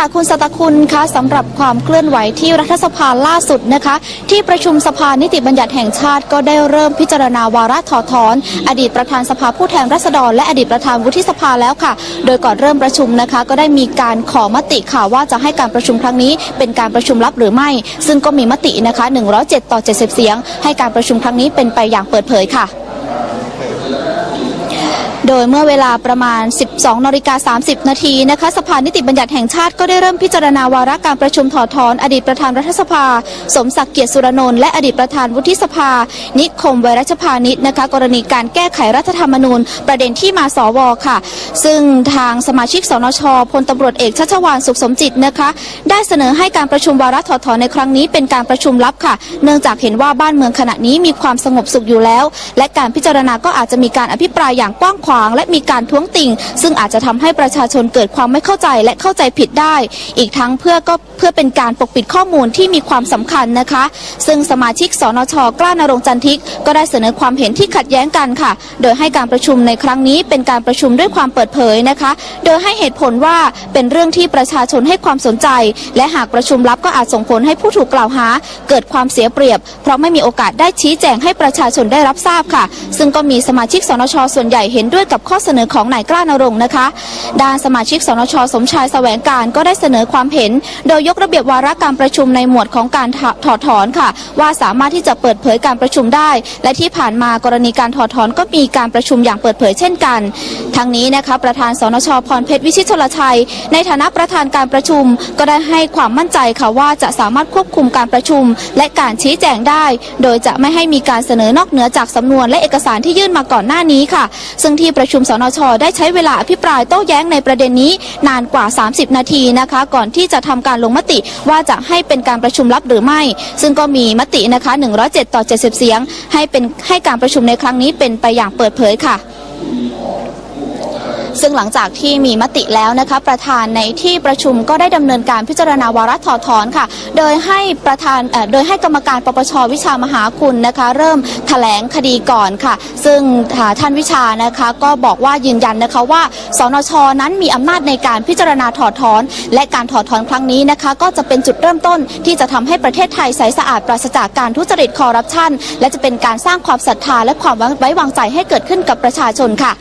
ค่ะคุณสตคุณคะสำหรับความเคลื่อนไหวที่รัฐสภาล่าสุดนะคะ ที่ประชุมสภานิติบัญญัติแห่งชาติก็ได้เริ่มพิจารณาวาระถอดถอน อดีตประธานสภาผู้แทนราษฎร และอดีตประธานวุฒิสภาแล้วค่ะ โดยก่อนเริ่มประชุมนะคะ ก็ได้มีการขอมติค่ะว่าจะให้การประชุมครั้งนี้เป็นการประชุมลับหรือไม่ ซึ่งก็มีมตินะคะ 107 ต่อ 70 เสียง ให้การประชุมครั้งนี้เป็นไปอย่างเปิดเผยค่ะ โดยเมื่อเวลาประมาณ 12นาฬิกา30 นาทีนะคะ สภานิติบัญญัติแห่งชาติก็ได้เริ่มพิจารณาวาระการประชุมถอดถอนอดีตประธานรัฐสภา สมศักดิ์เกียรติสุรนนท์และอดีตประธานวุฒิสภา นิคมไวรัชพานิชนะคะ กรณีการแก้ไขรัฐธรรมนูญ ประเด็นที่มาสวค่ะ ซึ่งทางสมาชิกสนชพลตำรวจเอกชัชวานสุขสมจิตนะคะ ได้เสนอให้การประชุมวาระถอดถอนในครั้งนี้เป็นการประชุมลับค่ะ เนื่องจากเห็นว่าบ้านเมืองขณะนี้มีความสงบสุขอยู่แล้ว และการพิจารณาก็อาจจะมีการอภิปรายอย่างกว้างขวางและมีการท้วงติงซึ่งอาจจะทำให้ประชาชนเกิดความไม่เข้าใจและเข้าใจผิดได้ อีกทั้งเพื่อก็เพื่อเป็นการปกปิดข้อมูลที่มีความสำคัญนะคะ ซึ่งสมาชิกสนชกล้านรงจันทิก ก็ได้เสนอความเห็นที่ขัดแย้งกันค่ะ โดยให้การประชุมในครั้งนี้เป็นการประชุมด้วยความเปิดเผยนะคะ โดยให้เหตุผลว่าเป็นเรื่องที่ประชาชนให้ความสนใจ และหากประชุมลับก็อาจส่งผลให้ผู้ถูกกล่าวหา เกิดความเสียเปรียบ เพราะไม่มีโอกาสได้ชี้แจงให้ประชาชนได้รับทราบค่ะ ซึ่งก็มีสมาชิกสนชส่วนใหญ่เห็นด้วยกับข้อเสนอของนายกล้านรงค์นะคะ ด้านสมาชิกสนชสมชายแสวงการก็ได้เสนอความเห็น โดยยกระเบียบวาระการประชุมในหมวดของการถถอดถอนค่ะ ว่าสามารถที่จะเปิดเผยการประชุมได้ และที่ผ่านมากรณีการถอดถอนก็มีการประชุมอย่างเปิดเผยเช่นกันทั้งนี้นะคะประธานสนชพรเพชรวิชิตชลชัย ในฐานะประธานการประชุม ก็ได้ให้ความมั่นใจค่ะว่าจะสามารถควบคุมการประชุม และการชี้แจงได้ โดยจะไม่ให้มีการเสนอนอกเหนือจากสำนวนและเอกสารที่ยื่นมาก่อนหน้านี้ค่ะ ซึ่งที่ประชุมสนชได้ใช้เวลาอภิปรายโต้แย้งในประเด็นนี้นานกว่า 30 นาทีนะคะ ก่อนที่จะทำการลงมติว่าจะให้เป็นการประชุมลับหรือไม่ ซึ่งก็มีมตินะคะ 107 ต่อ 70 เสียง ให้เป็นให้การประชุมในครั้งนี้เป็นไปอย่างเปิดเผยค่ะ ซึ่งหลังจากที่มีมติแล้วนะคะ ประธานในที่ประชุมก็ได้ดำเนินการพิจารณาวาระถอดถอนค่ะ โดยให้ประธานโดยให้กรรมการปปชวิชามหาคุณนะคะ เริ่มแถลงคดีก่อนค่ะ ซึ่งท่านวิชานะคะ ก็บอกว่ายืนยันนะคะว่าสนชนั้นมีอำนาจในการพิจารณาถอดถอน และการถอดถอนครั้งนี้นะคะ ก็จะเป็นจุดเริ่มต้นที่จะทำให้ประเทศไทยใสสะอาดปราศจากการทุจริตคอร์รัปชันและจะเป็นการสร้างความศรัทธาและความไว้วางใจให้เกิดขึ้นกับประชาชนค่ะ